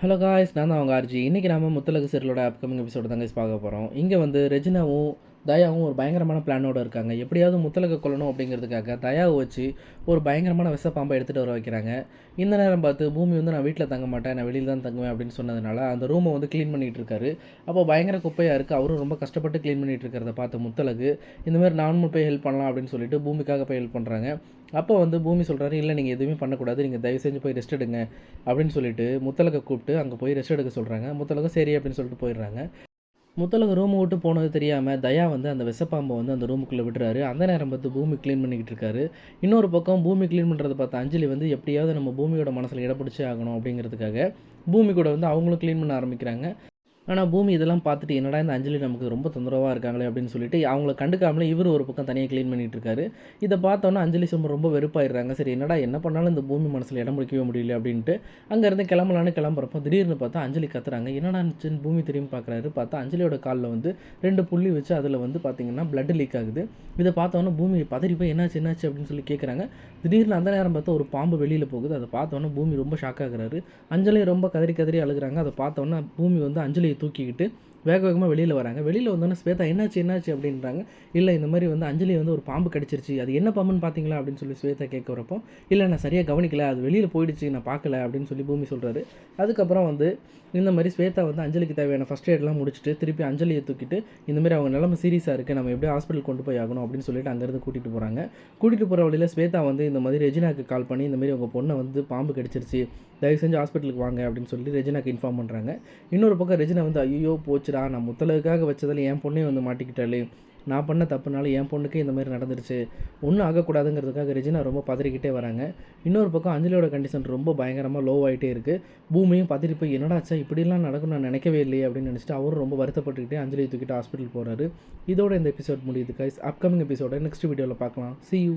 Hello guys நான் தான் அவங்க ஆர்ஜி இன்றைக்கி நம்ம முத்தலகு சீரியலோட அப்கமிங் எபிசோடு தான் guys பார்க்க போகிறோம் இங்கே வந்து ரெஜினாவும் தயாவும் ஒரு பயங்கரமான பிளானோடு இருக்காங்க. எப்படியாவது முத்தலக கொல்லணும் அப்படிங்கிறதுக்காக தயாவை வச்சு ஒரு பயங்கரமான விஷ பாம்பை எடுத்துகிட்டு வர வைக்கிறாங்க. இந்த நேரம் பார்த்து பூமி வந்து நான் வீட்டில் தங்க மாட்டேன் நான் வெளியில் தான் தங்குவேன் அப்படின்னு சொன்னதுனால அந்த ரூமை வந்து க்ளீன் பண்ணிகிட்டு இருக்காரு. அப்போ பயங்கர குப்பையாக இருக்குது அவரும் ரொம்ப கஷ்டப்பட்டு க்ளீன் பண்ணிகிட்டு இருக்கிறத பார்த்து முத்தலகு இந்தமாதிரி நானும் போய் ஹெல்ப் பண்ணலாம் அப்படின்னு சொல்லிட்டு பூமிக்காக போய் ஹெல்ப் பண்ணுறாங்க அப்போ வந்து பூமி சொல்கிறாரு இல்லை நீங்கள் எதுவுமே பண்ணக்கூடாது. நீங்கள் தயவு செஞ்சு போய் ரெஸ்ட் எடுங்க. அப்படின்னு சொல்லிட்டு முத்தலகை கூப்பிட்டு அங்கே போய் ரெஸ்ட் எடுக்க சொல்கிறாங்க முத்தலகம் சரி அப்படின்னு சொல்லிட்டு போயிடுறாங்க. முத்தலக ரூமை விட்டு போனது தெரியாமல் தயா வந்து அந்த விஷப்பாம்பை வந்து அந்த ரூமுக்குள்ளே விடுறாரு. அந்த நேரம் பார்த்து பூமி க்ளீன் பண்ணிக்கிட்டு இருக்காரு. இன்னொரு பக்கம் பூமி க்ளீன் பண்ணுறதை பார்த்து அஞ்சலி வந்து எப்படியாவது நம்ம பூமியோட மனசில் இடப்பிடிச்சே ஆகணும் அப்படிங்கிறதுக்காக பூமி கூட வந்து அவங்களும் க்ளீன் பண்ண ஆரம்பிக்கிறாங்க. ஆனால் பூமி இதெல்லாம் பார்த்துட்டு என்னடா இந்த அஞ்சலி நமக்கு ரொம்ப தொந்தரவாக இருக்காங்களே அப்படின்னு சொல்லிட்டு அவங்கள கண்டுக்காமலே இவர் ஒரு பக்கம் தனியாக க்ளீன் பண்ணிகிட்டு இருக்காரு. இதை பார்த்தோன்னே அஞ்சலி சும்மா ரொம்ப வெறுப்பாயிடுறாங்க. சரி என்னடா என்ன பண்ணாலும் இந்த பூமி மனசில் இடம் பிடிக்கவே முடியல அப்படின்ட்டு அங்கேருந்து கிளம்பலான்னு கிளம்புறப்போ திடீர்னு பார்த்தா அஞ்சலி கத்துறாங்க. என்னடா இருந்துச்சுன்னு பூமி திரும்பி பார்க்குறாரு. பார்த்தா அஞ்சலியோட காலில் வந்து ரெண்டு புள்ளி வச்சு அதில் வந்து பார்த்தீங்கன்னா ப்ளட் லீக் ஆகுது. இதை பார்த்தோன்னே பூமி பதறி போய் என்னாச்சு என்னாச்சு அப்படின்னு சொல்லி கேட்குறாங்க திடீர்னு அந்த நேரம் பார்த்தா ஒரு பாம்பு வெளியில் போகுது. அதை பார்த்தோன்னே பூமி ரொம்ப ஷாக் ஆகுறாரு. அஞ்சலி ரொம்ப கதறி கதறி அழுகுறாங்க. அதை பார்த்தோன்னே பூமி வந்து அஞ்சலி தூக்கிக்கிட்டு வேக வேகமாக வெளியில் வராங்க. வெளியில் வந்தோன்னே ஸ்வேதா என்னாச்சு என்னாச்சு? அப்படின்றாங்க. இல்லை இந்த மாதிரி வந்து அஞ்சலி வந்து ஒரு பாம்பு கடிச்சிருச்சு. அது என்ன பாம்புன்னு பார்த்தீங்களா அப்படின்னு சொல்லி ஸ்வேதா கேட்க வரப்போ இல்லை நான் சரியாக கவனிக்கல. அது வெளியில் போயிடுச்சு. நான் பார்க்கல அப்படின்னு சொல்லி பூமி சொல்கிறாரு அதுக்கப்புறம் வந்து இந்த மாதிரி ஸ்வேதா வந்து அஞ்சலிக்கு தேவையான ஃபஸ்ட் எய்ட்லாம் முடிச்சுட்டு திருப்பி அஞ்சலியை தூக்கிட்டு இந்த மாதிரி அவங்க நிலமை சீரியஸாக இருக்குது நம்ம எப்படியும் ஹாஸ்பிட்டல் கொண்டு போய் ஆகணும். அப்படின்னு சொல்லிட்டு அங்கேருந்து கூட்டிகிட்டு போகிறாங்க கூட்டிகிட்டு போகிற வழியில் ஸ்வேதா வந்து இந்த மாதிரி ரெஜினாக்கு கால் பண்ணி இந்த மாதிரி உங்கள் பொண்ணை வந்து பாம்பு கடிச்சிருச்சு. தயவு செஞ்சு ஹாஸ்பிட்டலுக்கு வாங்க. அப்படின்னு சொல்லி ரெஜினாக்கு இன்ஃபார்ம் பண்ணுறாங்க இன்னொரு பக்கம் ரெஜினா வந்து ஐயோ போச்சு போச்சுடா நான் முத்தலுக்காக வச்சதில் என் பொண்ணே வந்து மாட்டிக்கிட்டாலே நான் பண்ண தப்புனால என் பொண்ணுக்கே இந்த மாதிரி நடந்துருச்சு. ஒன்றும் ஆகக்கூடாதுங்கிறதுக்காக ரெஜினா ரொம்ப பதறிக்கிட்டே வராங்க. இன்னொரு பக்கம் அஞ்சலியோட கண்டிஷன் ரொம்ப பயங்கரமாக லோ ஆகிட்டே இருக்குது பூமியும் பதறி போய் என்னடாச்சா இப்படிலாம் நடக்கும் நான் நினைக்கவே இல்லையே அப்படின்னு நினச்சிட்டு அவரும் ரொம்ப வருத்தப்பட்டுக்கிட்டே அஞ்சலியை தூக்கிட்டு ஹாஸ்பிட்டல் போகிறாரு இதோட இந்த எபிசோட் முடியுது கைஸ் அப்கமிங் எபிசோட நெக்ஸ்ட் வீடியோவில் பார்க்கலாம். C you